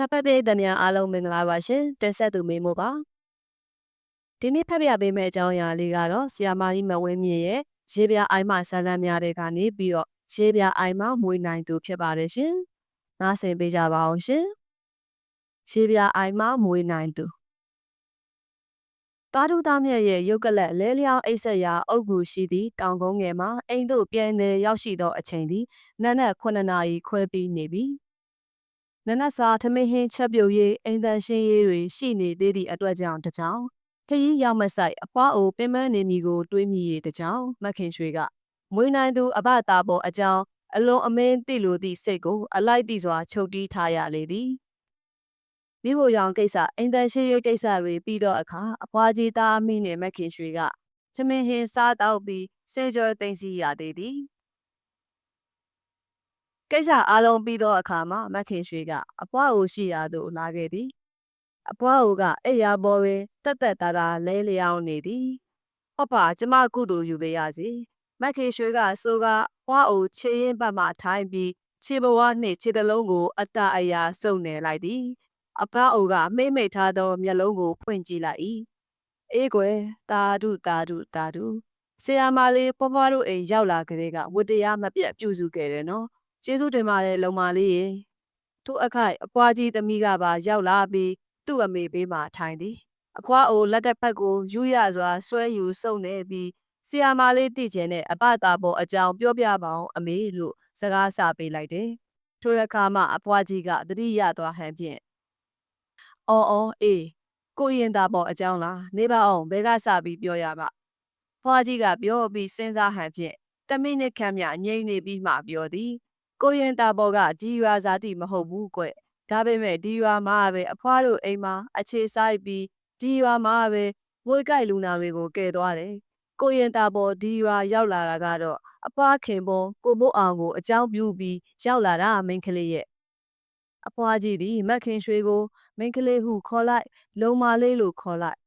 စာဖတ်ပေးတဲ့များအားလုံးမင်္ဂလာပါရှင်တင်ဆက်သူမေမို့ပါဒီနေ့ဖတ်ပြပေးမယ့်အကြောင်းအရာလေးကတော့ဆီယာမာကြီးမဝင်းမြင့်ရဲ့ရေးပြအိုင်မဆန်းလန်းများတဲ့ကနေပြီးတော့ရေးပြအိုင်မမွေးနိုင်သူဖြစ်ပါတယ်ရှင်နားဆင်ပေးကြပါအောင်ရှင်ရေးပြအိုင်မမွေးနိုင်သူတာဒူသားမြတ်ရဲ့ရုပ်ကလက်လဲလျောင်းအိတ်ဆက်ရာအုပ်ကူရှိသည့်တောင်ကုန်းငယ်မှာအိမ်သို့ပြန်လည်ရောက်ရှိသောအချိန်သည်နက်နက်9နာရီခွဲပြီးနေပြီ နနက်စာထမင်းဟင်းချက်ပြုတ်ရေးအိမ်တန်ရှင်းရေးတွေရှိနေသေးသည့်အတွက်ကြောင့်တကြောင်ခရီးရောက်မဆိုင်အဖွားအိုပင်မနေမီကိုတွေးမိရတကြောင်မခင်ရွှေကမွေးနိုင်သူအဘတာပေါ်အကြောင်းအလွန်အမင်းသိလိုသည့်စိတ်ကိုအလိုက်သိစွာချုပ်တီးထားရလေသည်မိဖို့ရောင်ကိစ္စအိမ်တန်ရှင်းရေးကိစ္စတွေပြီးတော့အခါအဖွားကြီးသားမိနဲ့မခင်ရွှေကထမင်းဟင်းစားတောက်ပြီးစေကျော်သိမ့်စီရသေးသည် ကိစ္စအားလုံးပြီးသောအခါမှာမခင်ရွှေကအပွားအိုရှိရာသို့လာခဲ့သည်အပွားအိုကအိယာပေါ်တွင်တက်တက်တာတာလဲလျောင်းနေသည်ဟုတ်ပါကျမကုသိုလ်ယူပေးရစီမခင်ရွှေကဆိုကပွားအိုခြေရင်ပတ်မှထိုင်းပြီးခြေဘဝနှင့်ခြေတလုံးကို အတအယာစုပ်နေလိုက်သည်အဖအိုကမိမ့်မိတ်ထားသောမျက်လုံးကိုဖွင့်ကြည့်လိုက်၏အေးကွယ်တာဒုတာဒုတာဒုဆရာမလေးဖွားဖွားတို့အိမ်ရောက်လာကြတဲ့ကဝတ္တရားမပြတ်ပြုစုခဲ့တယ်နော် ကျေးဇူးတင်ပါတယ်လုံမလေးရေသူ့အခိုက်အပွားကြီးသမီးကပါရောက်လာပြီးသူ့အမေဘေးမှာထိုင်သည်အဖွားအိုလက်တစ်ဖက်ကိုယူရစွာဆွဲယူစုပ်နေပြီးဆီယာမလေးတည်ကျင်တဲ့အပတာပေါ်အကြောင်းပြောပြပါအောင်အမေလို့စကားဆပေးလိုက်တယ်ထိုအခါမှအဖွားကြီးကတတိယသွားဟန်ဖြင့်အော်အော်အေးကိုရင်တာပေါ်အကြောင်းလားနေပါအောင်ဘဲကစပြီးပြောရပါဖွားကြီးကပြောပြီးစဉ်းစားဟန်ဖြင့်တမိနစ်ခန့်မြငိမ့်နေပြီးမှပြောသည် ကိုရင်တာပေါ်ကဒီရွာဇာတိမဟုတ်ဘူးကွဒါပေမဲ့ဒီရွာမှာပဲအဖွားတို့အိမ်မှာအခြေဆိုင်ပြီးဒီရွာမှာပဲဝိုးကြိုက်လူနာတွေကိုကယ်သွားတယ်ကိုရင်တာပေါ်ဒီရွာရောက်လာတာကတော့အဖွားခင်ပေါ်ကိုမို့အောင်ကိုအကြောင်းပြုပြီးရောက်လာတာမိန်းကလေးရဲ့အဖွားကြီးသည်မက်ခင်ရွှေကိုမိန်းကလေးဟုခေါ်လိုက် လုံမာလေးလို့ခေါ်လိုက်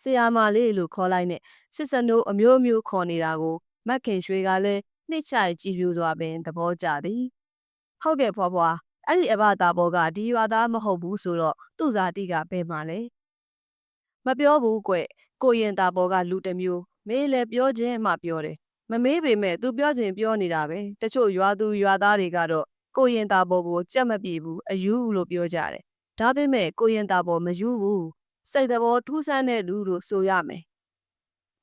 ဆရာမလေးလို့ခေါ်လိုက်နဲ့ချစ်စနိုးအမျိုးမျိုးခေါ်နေတာကိုမက်ခင်ရွှေကလည်း နှိမ့်ချကြည်ပြူစွာပင်သဘောကျသည်ဟုတ်ကဲ့ဖွားဖွားအဲ့ဒီအဘတာဘောကဒီရွာသားမဟုတ်ဘူးဆိုတော့သူ့ဇာတိကဘယ်မှာလဲမပြောဘူးကွကိုရင်တာဘောကလူတစ်မျိုးမေးလဲပြောခြင်းမှပြောတယ်မမေးပေမဲ့သူပြောခြင်းပြောနေတာပဲတချို့ရွာသူရွာသားတွေကတော့ကိုရင်တာဘောကိုကြက်မပြေဘူးအယူလို့ပြောကြတယ်ဒါပေမဲ့ကိုရင်တာဘောမယူဘူးစိတ်တော်ထူးဆန်းတဲ့လူလို့ဆိုရမယ်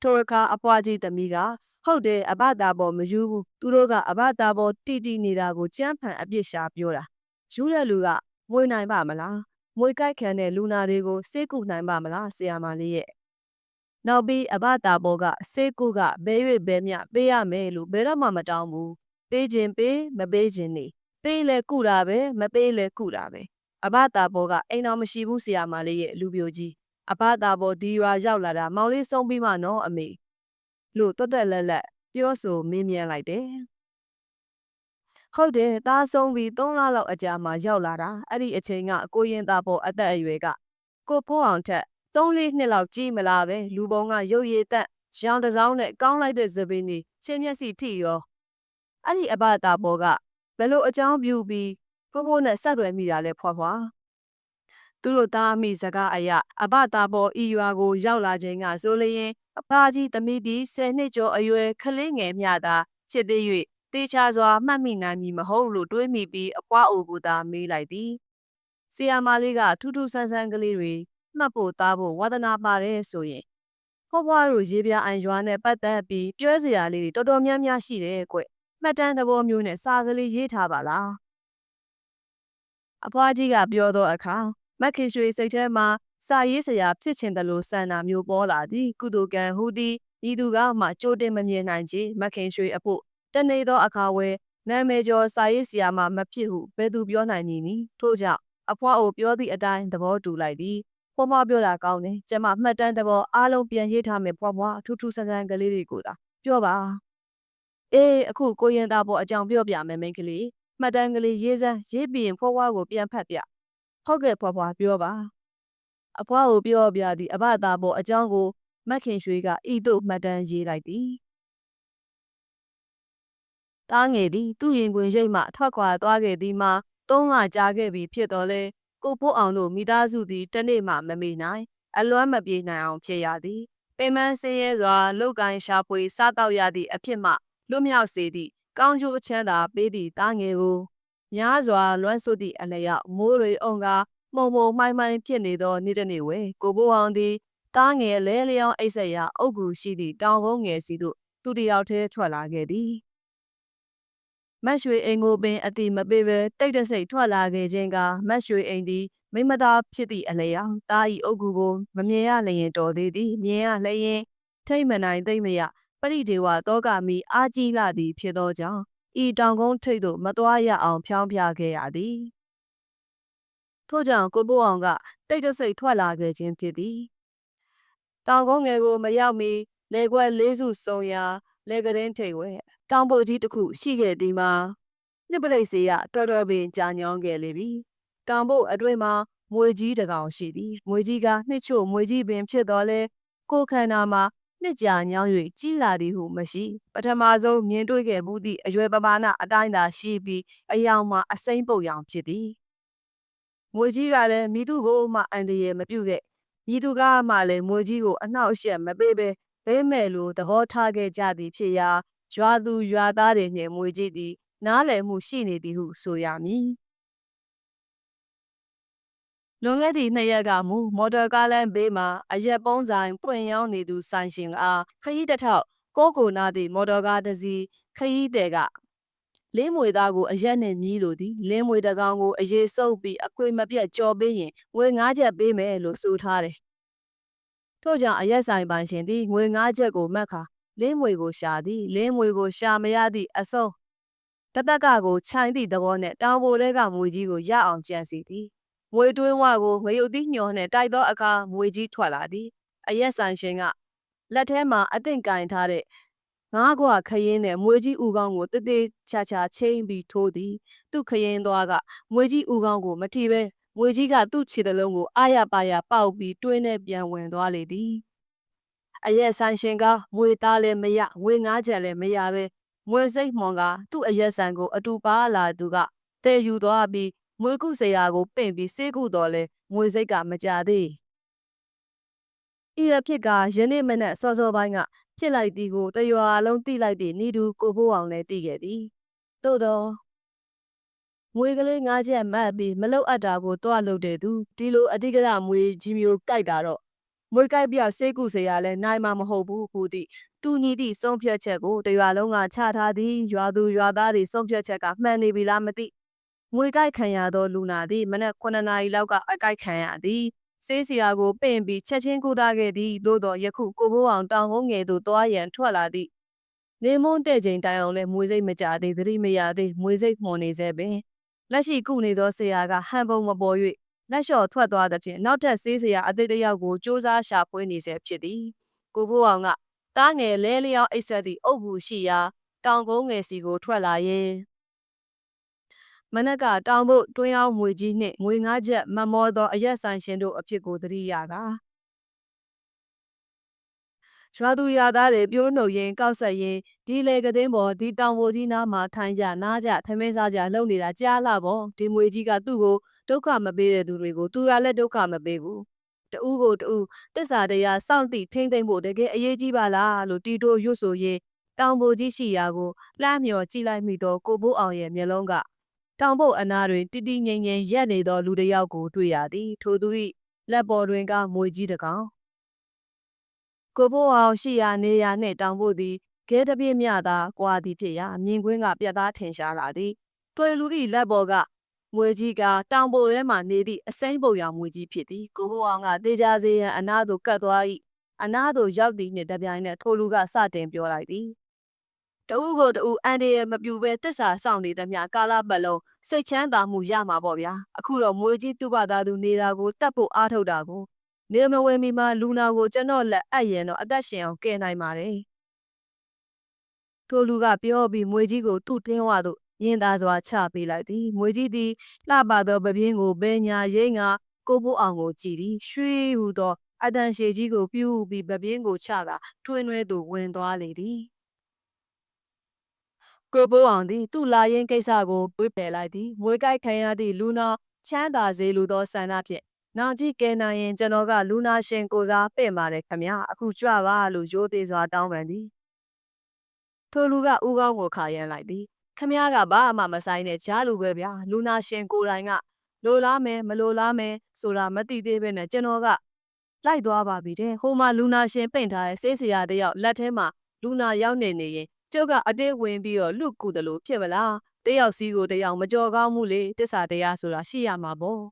ထိုအခါအပွားကြီးသမီးကဟုတ်တယ်အဘတာပေါ်မယူဘူးသူတို့ကအဘတာပေါ်တီတီနေတာကိုကြမ်းဖန်အပြစ်ရှာပြောတာယူတဲ့လူကမွေးနိုင်ပါမလားမွေးကြိုက်ခံတဲ့လူနာတွေကိုစေးကုနိုင်ပါမလားဆရာမလေးရဲ့နောက်ပြီးအဘတာပေါ်ကစေးကုကဘဲ၍ဘဲမြပေးရမယ်လို့ဘယ်တော့မှမတောင်းဘူးပေးခြင်းပေးမပေးခြင်းနေပေးလဲကုတာပဲမပေးလဲကုတာပဲအဘတာပေါ်ကအိမ်တော်မရှိဘူးဆရာမလေးရဲ့လူပြိုကြီး အဘသာပေါ်ဒီရွာရောက်လာတာမောင်လေးဆုံးပြီးမှနော်အမေလို့တွတ်တက်လက်လက်ပြောဆိုမင်းမြန်းလိုက်တယ်ဟုတ်တယ်သားဆုံးပြီး3လလောက်အကြာမှရောက်လာတာအဲ့ဒီအချိန်ကကိုရင်သားပေါ်အသက်အရွယ်ကကိုဖိုးအောင်ထက်3-4နှစ်လောက်ကြီးမလားပဲလူပုံကရုပ်ရည်တက်ရောင်တစောင်းနဲ့ကောင်းလိုက်တဲ့သပင်းကြီးချင်းမျက်စိထိရောအဲ့ဒီအဘသားပေါ်ကဘယ်လိုအကြောင်းပြုပြီးဖိုးဖိုးနဲ့ဆက်သွယ်မိတာလဲဖွာဖွာ သူတို့သားအမိစကားအရအဘတာပေါ်ဤရွာကိုရောက်လာခြင်းကဆိုလျင်အဖာကြီးသမီးသည်ဆယ်နှစ်ကျော်အရွယ်ခလေးငယ်မျှသာဖြစ်သေး၍တေချာစွာမှတ်မိနိုင်မည်မဟုတ်လို့တွေးမိပြီးအပွားအိုကိုသာမေးလိုက်သည်ဆီယာမလေးကထူးထူးဆန်းဆန်းကလေးတွေမှတ်ဖို့သားဖို့ဝါသနာပါတယ်ဆိုရင်ဖွားဖွားတို့ရေးပြအိုင်ရွာနဲ့ပတ်သက်ပြီးပြောစရာလေးတွေတော်တော်များများရှိတယ်ကွမှတ်တမ်းသဘောမျိုးနဲ့စာကလေးရေးထားပါလားအဖွားကြီးကပြောသောအခါ မက်ခင်ရွှေစိတ်ထဲမှာစာရေးစရာဖြစ်ချင်တယ်လို့စံနာမျိုးပေါ်လာသည်ကုသိုလ်ကံဟူသည်ဤသူကမှကြိုတင်မမြင်နိုင်ချေမက်ခင်ရွှေအဖို့တနေ့သောအခါဝဲနာမည်ကျော်စာရေးဆရာမှမဖြစ်ဟုဘယ်သူပြောနိုင်မည်နည်းထို့ကြောင့်အဖွားအိုပြောသည့်အတိုင်းသဘောတူလိုက်သည်ဖွားဖွားပြောတာကောင်းတယ်ကျမမှတ်တမ်းသဘောအားလုံးပြန်ရေးထားမယ်ဖွားဖွားထူးထူးဆန်းဆန်းကလေးတွေကိုသာပြောပါအေးအခုကိုရင်သားပေါ်အကြောင်းပြောပြမယ်မိန်းကလေးမှတ်တမ်းကလေးရေးစမ်းရေးပြီးရင်ဖွားဖွားကိုပြန်ဖတ်ပြ ဟုတ်ကဲ့ဖွားဖွားပြောပါအဖွားကိုပြောပြသည့်အဘသားပေါ်အကြောင်းကိုမက်ခင်ရွှေကဤသို့မှတ်တမ်းရေးလိုက်သည်တားငယ်သည်သူ့ရင်ခွင်ရိတ်မှထွက်ခွာသွားခဲ့သည်မှာသုံးလကြာခဲ့ပြီဖြစ်တော်လဲကိုဖိုးအောင်တို့မိသားစုသည်တနေ့မှမမေ့နိုင် အလွမ်းမပြေနိုင်အောင်ဖြစ်ရသည်ပင်မဆင်းရဲစွာလုတ်ကိုင်းရှာဖွေစားတော့ရသည့်အဖြစ်မှလွတ်မြောက်စေသည့်ကောင်းကျိုးချမ်းသာပေးသည့်တားငယ်ကို များစွာလွမ်းဆွသည့်အလျောက်မိုးတွေအုံကမှုံမှုံမှိုင်းမှိုင်းဖြစ်နေသောနေ့တစ်နေ့ဝဲကိုဖိုးအောင်သည်တားငယ်လဲလျောင်းအိတ်ဆက်ရာအုတ်ကူရှိသည့်တောင်ကုန်းငယ်စီသို့သူတယောက်တည်းထွက်လာခဲ့သည်မတ်ရွှေအိမ်ကိုပင်အတိမပေးပဲတိတ်တဆိတ်ထွက်လာခဲ့ခြင်းကမတ်ရွှေအိမ်သည်မိမသားဖြစ်သည့်အလျောက်တားဤအုတ်ကူကိုမမြင်ရလျင်တော်သေးသည်မြင်ရလျင်ထိတ်မနိုင်သိမ့်မရပရိဒေဝတောကမီအာကြီးလာသည်ဖြစ်သောကြောင့် ဤတောင်ကုန်းထိပ်သို့မသွားရအောင်ဖြောင်းပြခဲ့ရသည်ထို့ကြောင့်ကိုပိုးအောင်ကတိတ်တဆိတ်ထွက်လာခဲ့ခြင်းဖြစ်သည်တောင်ကုန်းငယ်ကိုမရောက်မီလေခွက်လေးစုစုံရာလေကရင်ထိတ်ဝဲတောင်ပေါ်ကြီးတစ်ခုရှိခဲ့သည်မှာနှစ်ပလိတ်စီကတော်တော်ပင်ကြာညောင်းခဲ့လေပြီတောင်ပေါ်အတွင်းမှာမွေကြီးတကောင်ရှိသည်မွေကြီးကနှစ်ချို့မွေကြီးပင်ဖြစ်တော်လဲကိုခန္ဓာမှာ နှစ်ကြာညောင်း၍ကြီးလာသည်ဟုမရှိပထမဆုံးမြင်တွေ့ခဲ့မှုသည့်အရွယ်ပမာဏအတိုင်းသာရှိပြီးအယောင်မှာအစိမ့်ပုတ်ရောင်ဖြစ်သည်မွေကြီးကလည်းမိသူကိုမှအန်တရယ်မပြုတ်ခဲ့မိသူကမှလည်းမွေကြီးကိုအနှောက်အယှက်မပေးဘဲဘဲမဲ့လိုသဘောထားခဲ့ကြသည်ဖြစ်ရာရွာသူရွာသားတွေနှင့်မွေကြီးသည်နားလည်မှုရှိနေသည်ဟုဆိုရမည် လွန်ခဲ့သည့်နှစ်ရက်ကမူမော်တော်ကားလမ်းဘေးမှာအရက်ပုံးဆိုင်ပွင့်ရောင်းနေသူဆိုင်ရှင်အားခရီးတစ်ထောက်ကိုကိုနာသည့်မော်တော်ကားတစ်စီးခရီးတဲ့ကလင်းမွေသားကိုအရက်နဲ့မြည်လိုသည်လင်းမွေတကောင်ကိုအရေးစုပ်ပြီးအခွေမပြတ်ကြော်ပေးရင်ငွေ၅ချက်ပေးမယ်လို့ဆိုထားတယ်ထို့ကြောင့်အရက်ဆိုင်ပိုင်ရှင်သည်ငွေ၅ချက်ကိုမှတ်ခါလင်းမွေကိုရှာသည်လင်းမွေကိုရှာမရသည့်အစုံတတက်ကကိုခြိုင်သည့်သဘောနဲ့တောင်ပေါ်ထဲကမွေကြီးကိုရအောင်ကြံစီသည် မွေတွင်းဝကိုငရုတ်သီးညော်နှင့်တိုက်သောအခါမွေကြီးထွက်လာသည်အရက်ဆိုင်ရှင်ကလက်ထဲမှာအသင့်ကင်ထားတဲ့ငါးကွာခရင်နဲ့မွေကြီးဥကောင်းကိုတသေးချာချာချင်းပြီးထိုးသည်သူ့ခရင်သွားကမွေကြီးဥကောင်းကိုမထီပဲမွေကြီးကသူ့ခြေတလုံးကိုအာရပါရပေါက်ပြီးတွင်းနဲ့ပြန်ဝင်သွားလေသည်အရက်ဆိုင်ရှင်ကမွေသားလည်းမရငွေငါးချက်လည်းမရပဲမွေစိတ်မှန်ကသူ့အရက်ဆိုင်ကိုအတူပါလာသူကတဲယူသွားပြီး မွေကုစရာကိုပင့်ပြီးစေးကုတော်လဲမွေစိတ်ကမကြသေးဤအဖြစ်ကယနေ့မနက်စောစောပိုင်းကဖြစ်လိုက်သည်ကိုတရွာလုံးသိလိုက်သည့်ဤသူကိုဖိုးအောင်လည်းသိခဲ့သည်သို့တော့မွေကလေးငါးချက်မှတ်ပြီးမလုတ်အပ်တာကိုတွားလုတ်တဲ့သူဒီလိုအဓိကရမွေကြီးမျိုးကြိုက်တာတော့မွေကြိုက်ပြစေးကုစရာလဲနိုင်မှာမဟုတ်ဘူးဟူသည့်တူညီသည့်ဆုံးဖြတ်ချက်ကိုတရွာလုံးကချထားသည်ရွာသူရွာသားတွေဆုံးဖြတ်ချက်ကမှန်နေပြီလားမသိ ငွေကြိုက်ခံရသောလူနာသည်မနက်9နာရီလောက်ကအကြိုက်ခံရသည်ဆေးစရာကိုပင့်ပြီးချက်ချင်းကုသခဲ့သည်သို့တော့ယခုကိုဘိုးအောင်တောင်ကုန်းငယ်သို့သွားရန်ထွက်လာသည်နေမွန်းတဲ့ချိန်တိုင်အောင်လဲမွေစိတ်မကြသေးသတိမရသေးမွေစိတ်မှုန်နေစေပင်လက်ရှိကုနေသောဆရာကဟန်ပုံမပေါ်၍လက်လျှော့ထွက်သွားသဖြင့်နောက်ထပ်ဆေးစရာအသေးတယောက်ကိုစ조사ရှာဖွေနေစေဖြစ်သည်ကိုဘိုးအောင်ကတားငယ်လဲလျောင်းအိတ်ဆက်သည့်အုပ်ဘူးရှိရာတောင်ကုန်းငယ်စီကိုထွက်လာရင် မနက်ကတောင်ဖို့တွင်းအောင်ငွေကြီးနှင့်ငွေငါးချက်မမောသောအရက်ဆိုင်ရှင်တို့အဖြစ်ကိုသတိရကရွာသူရွာသားတွေပြိုးနှုတ်ရင်ကောက်ဆက်ရင်ဒီလေကသိန်းပေါ်ဒီတောင်ပေါ်ကြီးနားမှာထိုင်ကြနားကြထမင်းစားကြလှုပ်နေတာကြားလာပေါ့ဒီမွေကြီးကသူ့ကိုဒုက္ခမပေးတဲ့သူတွေကိုသူကလည်းဒုက္ခမပေးဘူးတူးကိုတူးတစ္ဆာတရားစောင့်သိထိမ့်သိမ့်ဖို့တကယ်အရေးကြီးပါလားလို့တီတိုရွတ်ဆိုရင်တောင်ပေါ်ကြီးရှိရာကိုလှမ်းမြော်ကြည့်လိုက်မိတော့ကိုဘိုးအောင်ရဲ့မျက်လုံးက တောင်ပုတ်အနာတွင်တိတိငိမ့်ငိမ့်ရက်နေသောလူတစ်ယောက်ကိုတွေ့ရသည် ထိုသူ၏လက်ပေါ်တွင်ကမွေကြီးတကောင်ကိုဘိုးအောင်ရှိရာနေရာနှင့်တောင်ပုတ်သည်ခဲတပြည့်မြသာကွာသည်ဖြစ်ရာမြင်ကွင်းကပြတ်သားထင်ရှားလာသည်တွေ့လူ၏လက်ပေါ်ကမွေကြီးကတောင်ပေါ်ထဲမှနေသည့်အစိမ့်ပုံရောင်မွေကြီးဖြစ်သည်ကိုဘိုးအောင်ကတေချာစေရန်အနာသို့ကတ်သွား၏အနာသို့ရောက်သည်နှင့်တပြိုင်နက်ထိုလူကစတင်ပြောလိုက်သည် တဦးကိုတဦးအန်ဒီရမပြူပဲတစ္ဆာဆောင်နေသမျှကာလပတ်လုံးစိတ်ချမ်းသာမှုရမှာပေါ့ဗျာအခုတော့မွေကြီးသူ့ဘာသာသူနေတာကိုတတ်ဖို့အားထုတ်တာကိုနေမဝဲမီမှာလူနာကိုကျွန်တော်လက်အပ်ရင်တော့အသက်ရှင်အောင်ကယ်နိုင်ပါတယ်ထိုလူကပြောပြီးမွေကြီးကိုသူ့တင်းဝါသို့ရင်သားစွာချပေးလိုက်သည်မွေကြီးသည်လှပသောပပြင်းကိုဘဲညာရိမ့်ငါကိုဖို့အောင်ကိုကြည်သည်ရွှေဟူသောအတန်ရှည်ကြီးကိုပြူပြီးပပြင်းကိုချတာထွင်းနှွဲသို့ဝင်သွားလေသည် ကိုပိုးအောင်သည်သူ့လာရင်ကိစ္စကိုတွေးပယ်လိုက်သည်မွေးကိုက်ခံရသည့်လူနာချမ်းသာစေလိုသောဆန္ဒဖြင့်နောင်ကြီးကဲနိုင်ရင်ကျွန်တော်ကလူနာရှင်ကိုစားပင့်ပါတယ်ခမရအခုကြွပါလို့ရိုးသေးစွာတောင်းပန်သည်ထိုလူကဥကောင်းကိုခါရမ်းလိုက်သည်ခမရကဘာမှမဆိုင်တဲ့ကြားလူပဲဗျာလူနာရှင်ကိုယ်တိုင်ကလိုလားမယ်မလိုလားမယ်ဆိုတာမသိသေးပဲနဲ့ကျွန်တော်ကလိုက်သွားပါပြီတဲ့ဟိုမှာလူနာရှင်ပိန့်ထားတဲ့ဆေးဆရာတယောက်လက်ထဲမှာလူနာရောက်နေနေရင် ကျုပ်ကအတိတ်ဝင်ပြီးတော့လူကူတယ်လို့ဖြစ်မလားတယောက်စီကိုတယောက်မကြော်ကောင်းမှုလေတစ္ဆာတရားဆိုတာရှိရမှာပေါ့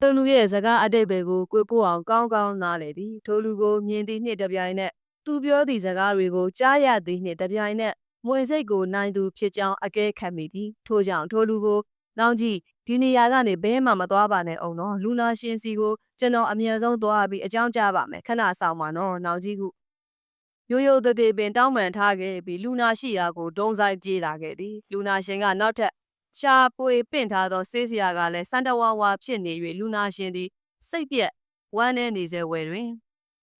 ထိုလူရဲ့စကားအတိတ်ပဲကိုကိုဖို့အောင်ကောင်းကောင်းနားလေသည်ထိုလူကိုမြင်သည့်နှစ်တပြိုင်နက်သူပြောသည့်စကားတွေကိုကြားရသည့်နှစ်တပြိုင်နက်မွေစိတ်ကိုနိုင်သူဖြစ်ကြောင်းအကဲခတ်မိသည်ထို့ကြောင့်ထိုလူကိုနောင်ကြီးဒီနေရာကနေဘဲမှမသွားပါနဲ့အောင်နော်လူနာရှင်စီကိုကျွန်တော်အမြန်ဆုံးသွားပြီးအကြောင်းကြားပါမယ်ခဏဆောင်ပါနော်နောင်ကြီးက ရိုးရိုးသေးသေးပင်တောင်းပန်ထားခဲ့ပြီးလူနာရှိရာကိုဒုံဆိုင်ပြေးလာခဲ့သည်လူနာရှင်ကနောက်ထပ်ရှာပွေပင့်ထားသောဆေးစရာကလည်းစန်တဝါဝါဖြစ်နေ၍လူနာရှင်သည်စိတ်ပြက်ဝမ်းနည်းနေစေဝယ်တွင်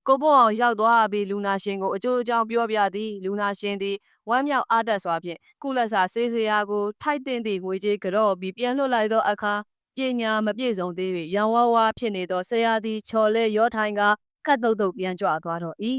ကိုဘောအောင်ရောက်သွားပြီးလူနာရှင်ကိုအကျိုးအကြောင်းပြောပြသည်လူနာရှင်သည်ဝမ်းမြောက်အားတက်စွာဖြင့်ကုလဆာဆေးစရာကိုထိုက်တင်သည့်ငွေကြေးကြော့ပြီးပြန်လွှတ်လိုက်သောအခါပညာမပြည့်စုံသေး၍ရောင်ဝါးဝါဖြစ်နေသောဆရာသည်ချော်လဲရောထိုင်ကကတ်တုတ်တုတ်ပြန်ကြွသွားတော့၏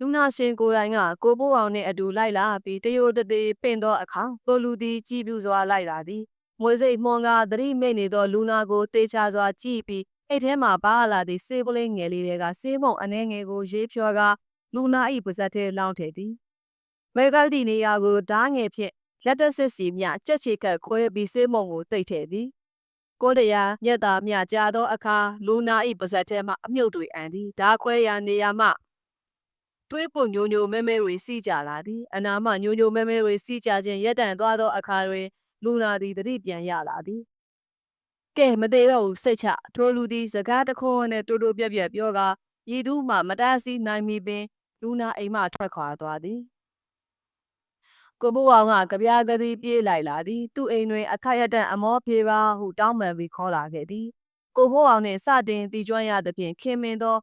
လူနာရှင်ကိုယ်တိုင်ကကိုပိုးအောင်နှင့်အတူလိုက်လာပြီးတရိုတသေးပင့်သောအခါကိုလူသည်ကြည်ပြူစွာလိုက်လာသည်မွေစိတ်မွန်ကသတိမိတ်နေသောလူနာကိုတေချာစွာကြည့်ပြီးအိတ်ထဲမှပါလာသည့်ဆေးပလင်းငယ်လေးတွေကဆေးမုံအနှဲငယ်ကိုရေးဖြောကလူနာ၏ပါဇက်ထဲလောင်းထည့်သည်မေဂယ်ဒီနေယာကိုဓားငယ်ဖြင့်လက်တစစ်စီမြကြက်ချေကပ်ခွဲပြီးဆေးမုံကိုတိတ်ထည့်သည်ကိုတရားမြက်တာမြကြာသောအခါလူနာ၏ပါဇက်ထဲမှအမြုပ်တွေအန်သည်ဓာခွဲရာနေရာမှ သွေးပွညိုညိုမဲမဲတွေစီးကြလာသည်အနာမှညိုညိုမဲမဲတွေစီးကြခြင်းရက်တန်သွားသောအခါတွင်လူနာသည်တတိပြန်ရလာသည်ကဲမသေးတော့ဘူးစိတ်ချထိုလူသည်စကားတခွန်းနဲ့တူတူပြက်ပြက်ပြောကာရည်သူမှမတားဆီးနိုင်မီပင် လူနာအိမ်မှထွက်ခွာသွားသည်ကိုဘိုးအောင်ကကြပြားကတိပြေးလိုက်လာသည်သူ့အိမ်တွင်အခက်ရတန်အမောပြေပါဟုတောင်းပန်ပြီးခေါ်လာခဲ့သည်ကိုဘိုးအောင်နှင့်စတင်တီကျွမ်းရသဖြင့်ခင်မင်သော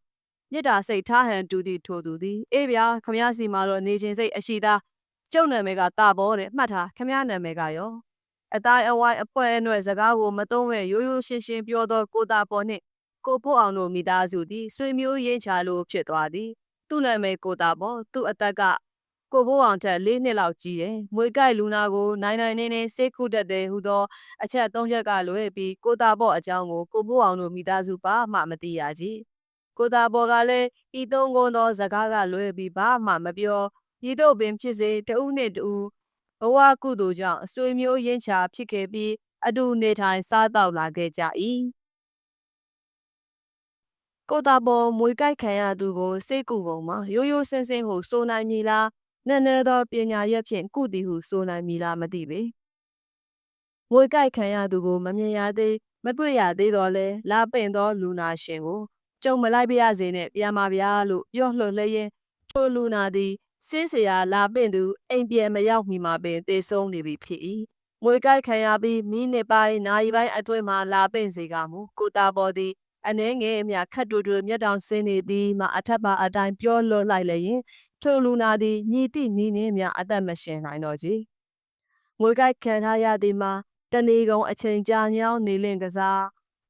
မြစ်တာစိတ်ထားဟန်တူသည်ထိုသူသည်အေးဗျာခမရစီမှာတော့နေချင်းစိတ်အရှိသားကျုပ်နာမည်ကတာဘောတဲ့မှတ်ထားခမရနာမည်ကရောအတိုင်းအဝိုင်းအပွဲအနှဲ့စကားကိုမသုံးမဲ့ရိုးရိုးရှင်းရှင်းပြောသောကိုတာပေါ်နှင့်ကိုဖို့အောင်တို့မိသားစုသည်ဆွေမျိုးရင်းချလို့ဖြစ်သွားသည်သူ့နာမည်ကိုတာပေါ်သူ့အသက်ကကိုဘိုးအောင်ထက်၄နှစ်လောက်ကြီးတယ်။မွေကြိုက်လူနာကိုနိုင်နိုင်နေနေစေကုတတ်တယ်ဟူသောအချက်၃ချက်ကလွဲပြီးကိုတာပေါ်အကြောင်းကိုကိုဘိုးအောင်တို့မိသားစုပါမှမသိရကြီး။ ကိုတာပေါ်ကလည်းဤသုံးကုန်သောစကားကလွဲပြီးဘာမှမပြောဤသို့ပင်ဖြစ်စေတဦးနှင့်တဦးဘဝကုသိုလ်ကြောင့်အဆွေမျိုးရင်းချဖြစ်ခဲ့ပြီးအတူနေထိုင်စားတောက်လာခဲ့ကြ၏ကိုတာပေါ်မွေကြိုက်ခံရသူကိုစိတ်ကူပုံမှာရိုးရိုးစင်းစင်းဟုဆိုနိုင်မည်လားနည်းနည်းသောပညာရက်ဖြင့်ကုတီဟုဆိုနိုင်မည်လားမသိပေမွေကြိုက်ခံရသူကိုမမြင်ရသေးမတွေ့ရသေးတော့လဲလာပင့်သောလူနာရှင်ကို ကြုံမလိုက်ပါရစေနဲ့ပြန်ပါဗျာလို့ပြောလှလျက်ထိုလူနာသည်စင်းစရာလာပင့်သူအိမ်ပြန်မရောက်မီမှာပင်တေဆုံးနေပြီဖြစ်၏မွေကြိုက်ခံရပြီးမိနစ်ပိုင်းနာရီပိုင်းအတွင်းမှာလာပင့်စေကမူကိုတာပေါ်သည်အနှဲငယ်အမြခတ်တူတူမျက်တောင်ဆင်းနေပြီးမှအထက်ပါအတိုင်းပြောလွတ်လိုက်လျင်ထိုလူနာသည်မြည်သည့်နီးနှင်းများအသက်မရှင်နိုင်တော့ကြီးငွေကိုက်ခံထားရသည်မှာတဏီကုံအချိန်ကြာညောင်းနေလင့်ကစား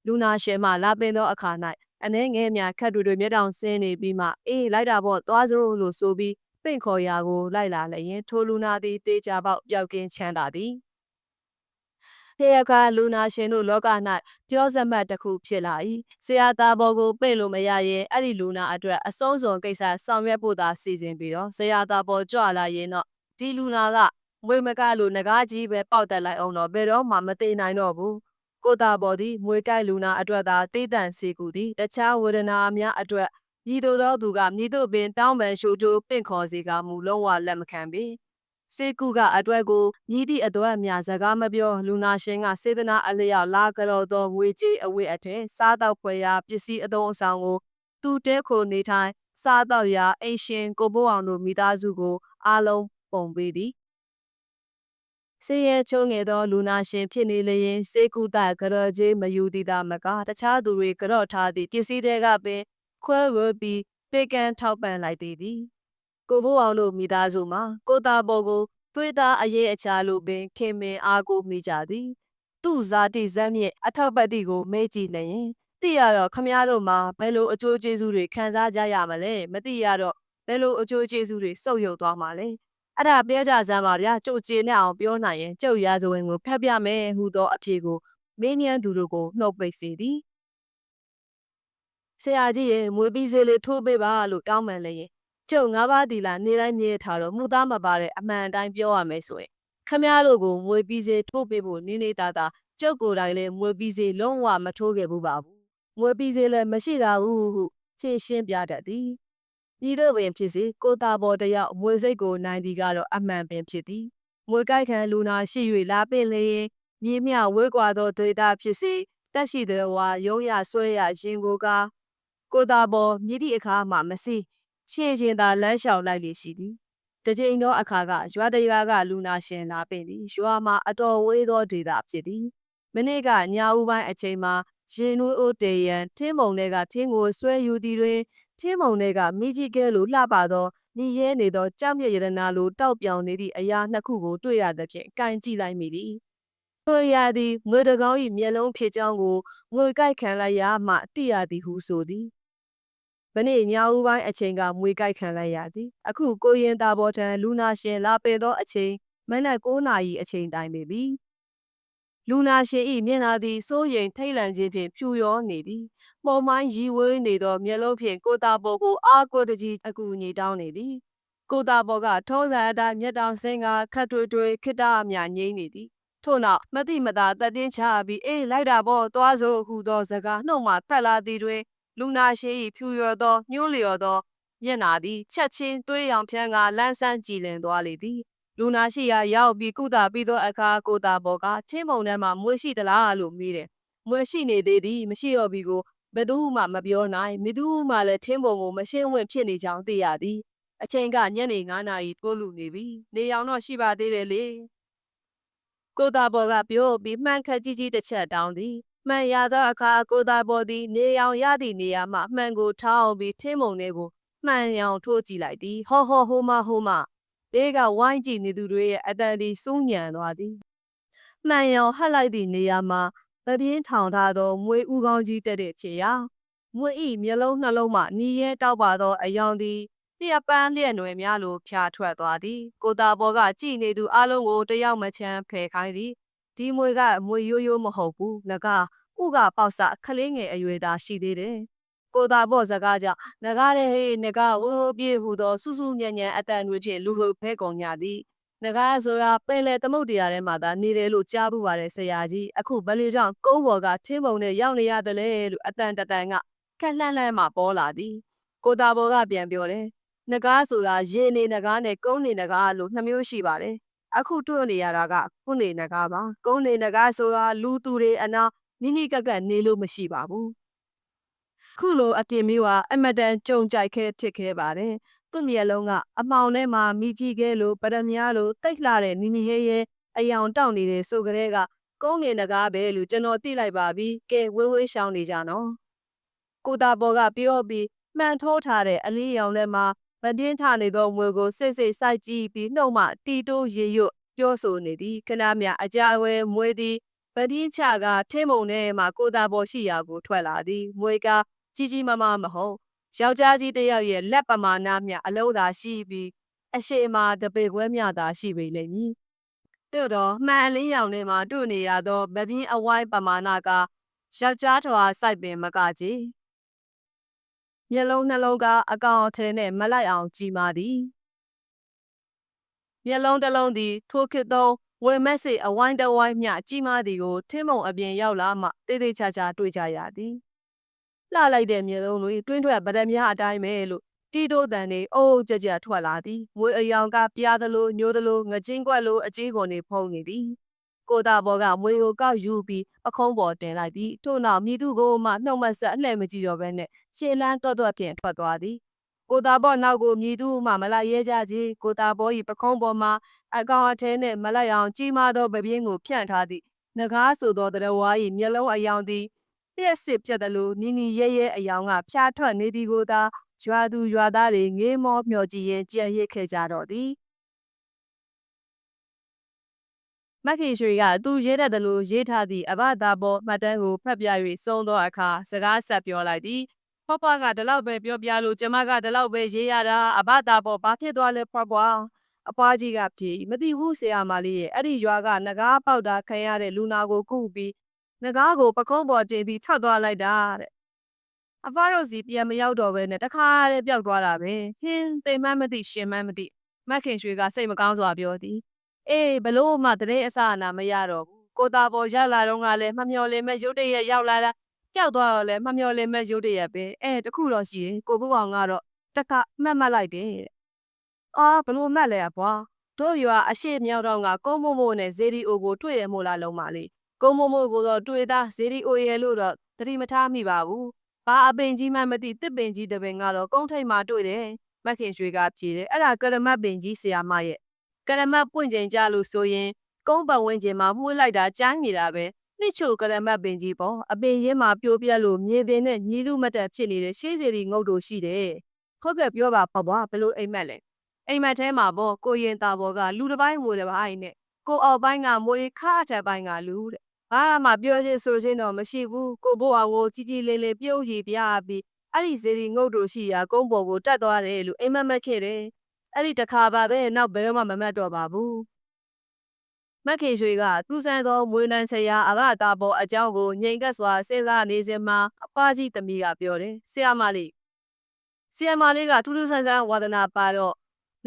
လူနာရှင်မှလာပင်သောအခါ၌ အနှဲငယ်များခတ်တူတူမျက်တောင်ဆင်းနေပြီးမှအေးလိုက်တာပေါ့သွားစို့လို့ဆိုပြီးပင့်ခေါ်ရာကိုလိုက်လာလျင်ထိုလူနာသည်တေချာပေါက်ပျောက်ကင်းချမ်းသာသည်။ဖေရကလူနာရှင်တို့လောက၌ပြောစမှတ်တစ်ခုဖြစ်လာ၏။ဆရာသားဘော်ကိုပိတ်လို့မရရင်အဲ့ဒီလူနာအတွက်အဆုံးစွန်ကိစ္စဆောင်ရွက်ဖို့သာစီစဉ်ပြီးတော့ဆရာသားဘော်ကြွလာရင်တော့ဒီလူနာကမွေမကလို့ငကားကြီးပဲပေါက်တက်လိုက်အောင်တော့ဘယ်တော့မှမသိနိုင်တော့ဘူး။ ကိုတာဘော်သည်မွေကြိုက်လူနာအတွက်သာတေးတန့်စီကူသည်တခြားဝေဒနာများအတွက်မြည်တို့သောသူကမြည်တို့ပင်တောင်းပန်ရှိုးချိုးပင့်ခေါ်စီကမူလုံးဝလက်မခံပေ။စေကုကအတွက်ကိုမြည်သည့်အတွက်များစကားမပြောလူနာရှင်ကစေတနာအလျောက်လာကြော်သောငွေကြေးအဝတ်အထည်စားတော့ဖွယ်ရာပစ္စည်းအသုံးအဆောင်ကိုသူတဲခိုနေထိုင်စားတော့ရာအိမ်ရှင်ကိုဘိုးအောင်တို့မိသားစုကိုအားလုံးပုံပေးသည် စေရချုံငယ်သောလူနာရှင်ဖြစ်နေလျင်စေကုတကြော်ကြီးမယူသည်သာမကတခြားသူတွေကြော့ထားသည့်ပစ္စည်းတွေကပင်ခွဲဝေပြီးပေကန်ထောက်ပံ့လိုက်သည်သည်ကိုဘိုးအောင်တို့မိသားစုမှာကိုတာပေါ်ကိုသွေးသားအရေးအချာလိုပင်ခင်မင်အားကိုမိကြသည် သူ့ဇာတိဇက်မြင့်အထောက်ပတ္တိကိုမေ့ကြည့်လျင်သိရတော့ခမည်းတော်မှာဘယ်လိုအကျိုးကျေးဇူးတွေခံစားကြရမလဲမသိရတော့ဘယ်လိုအကျိုးကျေးဇူးတွေစုပ်ယုပ်သွားမှာလဲ အဲ့ဒါပြောကြစမ်းပါဗျာကြုတ်ကျေနဲ့အောင်ပြောနိုင်ရင်ကျုပ်ရာဇဝင်ကိုဖတ်ပြမယ်ဟူသောအဖြေကိုမင်းညံသူတို့ကိုနှုတ်ပိတ်စေသည်ဆရာကြီးရဲ့မွေးပြီးစေးလေးထိုးပေးပါလို့တောင်းပန်လျင်ကျုပ်ငါးပါးတီလာနေတိုင်းမြေထားတော့မှုသားမပါတဲ့အမှန်အတိုင်းပြောရမယ်ဆိုရင်ခမည်းတော်ကိုမွေးပြီးစေးထိုးပေးဖို့နေနေတာတာကျုပ်ကိုယ်တိုင်လည်းမွေးပြီးစေးလုံးဝမထိုးခဲ့ဘူးပါဘူးမွေးပြီးစေးလည်းမရှိတာဘူးဟုဖြည့်ရှင်းပြတတ်သည် ပြည်သူပင်ဖြစ်စေကိုတာပေါ်တယောက်မွေစိတ်ကိုနိုင်သည်ကတော့အမှန်ပင်ဖြစ်သည်မွေကြိုက်ခံလူနာရှိ၍လာပင်လျင်မြေမြဝဲကွာသောဒေတာဖြစ်စေတက်ရှိသောဝါရုံးရဆွဲရရင်ကိုကားကိုတာပေါ်မြည်သည့်အခါမှမစီချင်းချင်းသာလမ်းလျှောက်လိုက်လေရှိသည်တကြိမ်သောအခါကရွာတရွာကလူနာရှင်လာပင်သည်ရွာမှာအတော်ဝေးသောဒေတာဖြစ်သည်မနေ့ကညဦးပိုင်းအချိန်မှာရင်နွေးအိုးတေရန်ထင်းမုံတွေကထင်းကိုဆွဲယူသည်တွင် ထင်းမုံတွေကမိကြီးကဲလိုလှပသောညီရဲနေသောကြောက်မြရတနာလိုတောက်ပြောင်နေသည့်အရာနှစ်ခုကိုတွေ့ရသဖြင့်ကန်ကြည့်လိုက်မိသည်ဆွေရသည်ငွေတကောင်း၏မျက်လုံးဖြစ်ကြောင်းကိုငွေကြိုက်ခံလိုက်ရမှသိရသည်ဟုဆိုသည်မနေ့ညဦးပိုင်းအချိန်ကမွေကြိုက်ခံလိုက်ရသည်အခုကိုရင်တာဘောထံလူနာရှင်လာပင်သောအချိန်မနက်9နာရီအချိန်တိုင်းပေပြီ လူနာရှင်၏မျက်နှာသည်စိုးရိမ်ထိတ်လန့်ခြင်းဖြင့်ဖြူရောနေသည်ပုံမိုင်းရီဝေးနေသောမျက်လုံးဖြင့်ကိုတာပေါ်ကိုအားကိုတကြီးအကူအညီတောင်းနေသည်ကိုတာပေါ်ကထုံးစံအတိုင်းမျက်တောင်ဆင်းကခတ်ထွေထွေခိတ္တအမြငိမ့်နေသည်ထို့နောက်မတိမတာတက်တင်းချပြီးအေးလိုက်တာပေါ့သွားစို့ဟူသောစကားနှုတ်မှဖက်လာသည်တွင်လူနာရှိ၏ဖြူရော်သောညှိုးလျော်သောမျက်နာသည်ချက်ချင်းသွေးရောင်ဖြန်းကလန်းဆန်းကြည်လင်သွားလေသည် လူနာရှိရာရောက်ပြီးကုသပြီးသောအခါကိုတာဘော်ကချင်းမုံထဲမှာမွေးရှိသလားလို့မေးတယ်မွေးရှိနေသေးသည်မရှိတော့ပြီကိုဘယ်သူမှမပြောနိုင်မိသူမှလည်းထင်းပုံကိုမရှင်းဝင်ဖြစ်နေကြောင်းသိရသည်အချိန်ကညနေ9နာရီထိုးလူနေပြီနေရောင်တော့ရှိပါသေးတယ်လေကိုတာဘော်ကပြောပြီးမှန်ခက်ကြီးကြီးတစ်ချက်တောင်းသည်မှန်ရသောအခါကိုတာဘော်သည်နေရောင်ရသည့်နေရာမှမှန်ကိုထောင်းပြီးထင်းမုံလေးကိုမှန်ရောင်ထိုးကြည့်လိုက်သည်ဟောဟောဟိုမဟိုမ ဘေးကဝိုင်းကြည့်နေသူတွေရဲ့အတန်ဒီစူးညံသွားသည်မှန်ရောင်ဟပ်လိုက်သည့်နေရာမှာသပြင်းထောင်ထားသောမွေးဥကောင်းကြီးတက်တဲ့ဖြစ်ရာမွေဤမျက်လုံးနှလုံးမှနီးရဲတောက်ပါသောအယောင်သည်လျက်ပန်းလျက်နွယ်များလိုဖြာထွက်သွားသည် ကိုတာဘော်ကကြည်နေသူအလုံးကိုတယောက်မချမ်းဖယ်ခိုင်းသည်ဒီမွေကမွေရိုးရိုးမဟုတ်ဘူးငကားဥကပေါက်စခလေးငယ်အရွယ်သားရှိသေးတယ် ကိုတာဘော့စကားကြောင့်ငကားတဲ့ဟေးငကားဝိုးပြေးဟူသောစူးစူးညံ့ညံ့အတန်တွေဖြင့်လူဟုဖဲကုန်ကြသည်ငကားဆိုတာပင်လေသမုတ်တရားထဲမှာသာနေတယ်လို့ကြားပူပါတယ်ဆရာကြီးအခုဘယ်လိုကြောင့်ကုန်းပေါ်ကထင်းပုံနဲ့ရောက်နေရတယ်လဲလို့အတန်တတန်ကခက်လှမ်းလှမ်းမှပေါ်လာသည်ကိုတာဘော်ကပြန်ပြောတယ်ငကားဆိုတာရေနေငကားနဲ့ကုန်းနေငကားလို့နှမျိုးရှိပါတယ်အခုတွေ့နေရတာကခုနေငကားပါကုန်းနေငကားဆိုတာလူသူတွေအနာနိနိကက်ကက်နေလို့မရှိပါဘူး ခုလိုအတင်မျိုးဟာအမတန်ကြုံကြိုက်ခဲဖြစ်ခဲ့ပါတယ်သူ့မျက်လုံးကအမောင်ထဲမှာမိကြီးခဲလိုပရမများလိုတိတ်လှတဲ့နိနိရဲရဲအယောင်တောက်နေတဲ့ဆိုကြတဲ့ကကုန်းငင်တကားပဲလို့ကျွန်တော်သိလိုက်ပါပြီကဲဝေးဝေးရှောင်းနေကြနော်ကိုတာဘော်ကပြောပြီးမှန်ထိုးထားတဲ့အလေးရောင်ထဲမှာမတင်းထနေသောမွေကိုစိတ်စိတ်စိုက်ကြည့်ပြီးနှုတ်မှတီတိုးရေရွတ်ပြောဆိုနေသည်ခဏမြအကြအဝဲမွေသည်ပတိချကထင်းမုံထဲမှာကိုတာပေါ်ရှိရာကိုထွက်လာသည်မွေက ကြီးကြီးမားမားမဟုတ်ယောက်ျားကြီးတစ်ယောက်ရဲ့လက်ပမာဏမျှအလုံးသာရှိပြီးအရှိမာတပေခွဲမျှသာရှိပေလိမ့်မည်တို့တော့မှန်အလင်းရောင်ထဲမှာတွေ့နေရသောမပြင်းအဝိုင်းပမာဏကယောက်ျားထွာစိုက်ပင်မကကြီးမျက်လုံးနှလုံးကအကောင်အထည်နဲ့မလိုက်အောင်ကြည်မာသည်မျက်လုံးတစ်လုံးသည်ထိုခေတ်သောဝယ်မက်စစ်အဝိုင်းတဝိုင်းမျှကြီးမားသည်ကိုထင်းမုံအပြင်ရောက်လာမှတေးသေးချာချာတွေ့ကြရသည် လှလိုက်တဲ့မျက်လုံးတွေတွင်းထွက်ဗဒမြအတိုင်းပဲလို့တီတိုးတန်တွေအုပ်အုပ်ကြကြထွက်လာသည်မွေအယောင်ကပြားသလိုညိုးသလိုငချင်းကွက်လိုအကြီးကုန်တွေဖုံးနေသည်ကိုတာဘော်ကမွေကိုကောက်ယူပြီးပခုံးပေါ်တင်လိုက်သည်ထို့နောက်မိသူကိုမှနှုတ်မဆက်အလှဲ့မကြည့်တော့ဘဲနဲ့ခြေလန်းတော့တော့ဖြင့်ထွက်သွားသည်ကိုတာဘော်နောက်ကိုမြည်သူမှမလိုက်ရဲကြကြီးကိုတာဘော်၏ပခုံးပေါ်မှာအကောင်အထဲနှင့်မလိုက်အောင်ကြီးမားသောပပြင်းကိုဖြန့်ထားသည်ငကားဆိုသောတရဝါ၏မျက်လုံးအယောင်သည် လျှက်စစ်ပြတ်တယ်လို့နီနီရဲရဲအယောင်ကဖျားထွက်နေသည်ကိုသာရွာသူရွာသားတွေငေးမောမျှော်ကြည့်ရင်ကြံ့ရစ်ခဲ့ကြတော့သည်မက်ခင်ရွှေကသူရေးတတ်တယ်လို့ရေးထားသည့်အဘသာပေါ်မှတ်တမ်းကိုဖတ်ပြ၍စုံသောအခါစကားဆက်ပြောလိုက်သည်ဖွားဖွားကဒီလောက်ပဲပြောပြလို့ကျမကဒီလောက်ပဲရေးရတာအဘသာပေါ်ဘာဖြစ်သွားလဲဖွားဖွားအပွားကြီးကဖြေမသိဘူးဆရာမလေးရဲ့အဲ့ဒီရွာကငကားပေါက်တာခံရတဲ့လူနာကိုကုပြီး ငကားကိုပကုံးပေါ်တင်ပြီးထွက်သွားလိုက်တာတဲ့အဖတို့စီပြန်မရောက်တော့ဘဲနဲ့တခါတည်းပျောက်သွားတာပဲဟင်းသိမ်မှန်းမသိရှင်မှန်းမသိမက်ခင်ရွှေကစိတ်မကောင်းစွာပြောသည်အေးဘလို့မှတရေအစအနာမရတော့ဘူးကိုတာပေါ်ရောက်လာတော့ကလည်းမမျော်လင့်မဲ့ရုတ်တရက်ရောက်လာတာပျောက်သွားတော့လည်းမမျော်လင့်မဲ့ရုတ်တရက်ပဲအဲတခုတော့ရှိရင်ကိုဘုအောင်ကတော့တခါမှတ်မှတ်လိုက်တယ်တဲ့အာဘလို့မှတ်လဲအဖွာတို့ရွာအရှိမြောက်တော့ကကုန်းမို့မို့နဲ့ဇေဒီအိုကိုတွေ့ရမို့လားလုံးပါလေ ကုန်းမို့မို့ကိုတော့တွေ့သားဇေဒီအိုရဲ့လို့တော့တတိမထားမိပါဘူးဘာအပင်ကြီးမှမသိတစ်ပင်ကြီးတစ်ပင်ကတော့ကုန်းထိပ်မှာတွေ့တယ်မက်ခင်ရွှေကဖြေတယ်အဲ့ဒါကရမတ်ပင်ကြီးဆရာမရဲ့ကရမတ်ပွင့်ချိန်ကြလို့ဆိုရင်ကုန်းပတ်ဝန်းကျင်မှာမှုလိုက်တာကြားနေတာပဲနှစ်ချိုကရမတ်ပင်ကြီးပေါ့အပင်ရင်းမှာပြိုပြက်လို့မြေပင်နဲ့ညီလူမတက်ဖြစ်နေတဲ့ရှေးစီရီငုတ်တို့ရှိတယ်ဟုတ်ကဲ့ပြောပါပေါ့ဗျာဘယ်လိုအိမ်မက်လဲအိမ်မက်ထဲမှာပေါ့ကိုရင်တာဘော်ကလူတစ်ပိုင်းငိုတစ်ပိုင်းနဲ့ကိုအောက်ပိုင်းကမွေခါအထက်ပိုင်းကလူတဲ့ ဘာမှပြောချင်းဆိုချင်းတော့မရှိဘူးကိုဘိုးအောင်ကိုကြီးကြီးလေးလေးပြုံးရည်ပြပြီးအဲ့ဒီစီရီငုတ်တို့ရှိရာကုန်းပေါ်ကိုတက်သွားတယ်လို့အိမ်မက်မက်ခဲ့တယ်အဲ့ဒီတခါပါပဲနောက်ဘယ်တော့မှမမတ်တော့ပါဘူးမက်ခေရွှေကသူ့ဆန်းသောမွေးနန်းဆရာအဘတာပေါ်အကြောင်းကိုငြိမ်သက်စွာစဉ်းစားနေစဉ်မှာအဖွားကြီးသမီးကပြောတယ်ဆရာမလေးဆရာမလေးကထူးထူးဆန်းဆန်းဝါဒနာပါတော့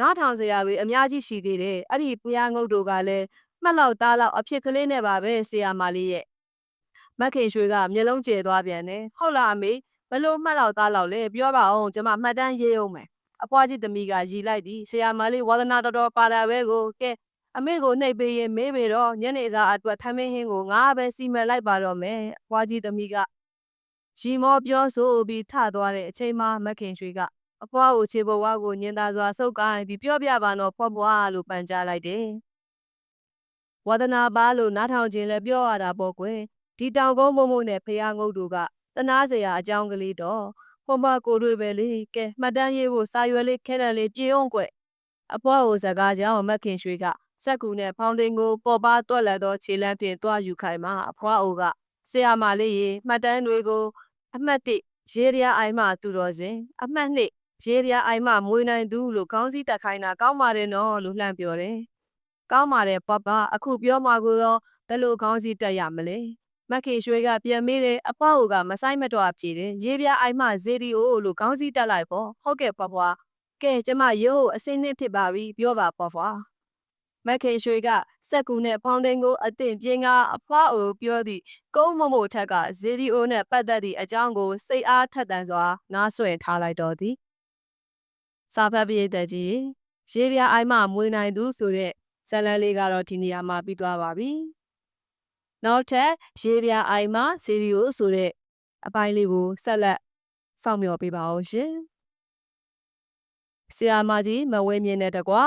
နားထောင်စရာတွေအများကြီးရှိသေးတယ်အဲ့ဒီဘုရားငုတ်တို့ကလည်း မှတ်လောက်သားလောက်အဖြစ်ကလေးနဲ့ပါပဲဆရာမလေးရဲ့မက်ခေရွှေကမျက်လုံးကျဲသွားပြန်တယ်ဟုတ်လားအမေဘလို့မှတ်လောက်သားလောက်လဲပြောပါအောင်ကျွန်မမှတ်တမ်းရေးအောင်မယ်အဖွားကြီးသမီးကရီလိုက်သည်ဆရာမလေးဝါဒနာတော်တော်ပါတာပဲကိုကဲအမေကိုနှိပ်ပေးရင်မေးပေတော့ညနေစာအတွက်ထမင်းဟင်းကိုငါပဲစီမံလိုက်ပါတော့မယ်အဖွားကြီးသမီးကဂျီမောပြောဆိုပြီးထသွားတဲ့အချိန်မှာမက်ခင်ရွှေကအဖွားကိုခြေပေါ်ဝါကိုညင်သာစွာဆုပ်ကိုင်းပြီးပြောပြပါတော့ဖွားဖွားလို့ပန်ကြားလိုက်တယ် ဝါဒနာပါလို့နားထောင်ခြင်းလည်းပြောရတာပေါ့ကွယ်ဒီတောင်ကုန်းမုံမုံနဲ့ဖះငုတ်တို့ကတနာစရာအကြောင်းကလေးတော့ဟိုမကိုတွေပဲလေကဲမှတ်တမ်းရေးဖို့စာရွက်လေးခဲတယ်လေးပြေအောင်ကွအဖွားကိုစကားကြောင်မက်ခင်ရွှေကစက်ကူနဲ့ဖောင်းတင်ကိုပေါ်ပါတွက်လက်သောခြေလမ်းဖြင့်တွားယူခိုင်မှာအဖွားအိုကဆရာမလေးရေမှတ်တမ်းတွေကို အမှတ်၁ရေရအိုင်မှသူတော်စင်အမှတ်၂ရေရအိုင်မှမွေးနိုင်သူလို့ခေါင်းစည်းတက်ခိုင်းတာကောင်းပါတယ်နော်လို့လှမ်းပြောတယ်။ ကောင်းပါတယ်ပပအခုပြောမှကိုတော့ဘယ်လိုခေါင်းစည်းတက်ရမလဲ။မက်ခေရွှေကပြန်မေးတယ်အဖွားအိုကမဆိုင်မတော့ဖြေတယ်ရေပြအိုင်မှဇေဒီအိုလို့ခေါင်းစည်းတက်လိုက်ပေါ့ဟုတ်ကဲ့ပပွားကဲကျမရိုးအစင်းနှင်းဖြစ်ပါပြီပြောပါပပွားမက်ခေရွှေကစက်ကူနဲ့ဖောင်းတင်ကိုအတင်ပြင်းကအဖွားအိုပြောသည့်ကုန်းမမို့ထက်ကဇေဒီအိုနဲ့ပတ်သက်သည့်အကြောင်းကိုစိတ်အားထက်သန်စွာနားဆွင့်ထားလိုက်တော့သည်စာဖတ်ပြည့်တဲ့ကြီးရေပြအိုင်မှမွေးနိုင်သူဆိုတဲ့ ဇလန်လေးကတော့ဒီနေရာမှာပြီးသွားပါပြီ။နောက်ထပ်ရေပြာအိုင်မှာဆီရီယိုဆိုတဲ့အပိုင်းလေးကိုဆက်လက်စောင့်မျှော်ပေးပါအောင်ရှင်။ဆရာမကြီးမဝဲမြင့်တဲ့တကွာ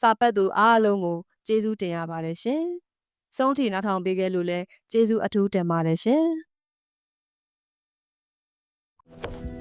စာပတ်သူအားလုံးကိုကျေးဇူးတင်ရပါတယ်ရှင်။ဆုံးထိနောက်ထောင်ပေးခဲ့လို့လည်းကျေးဇူးအထူးတင်ပါတယ်ရှင်။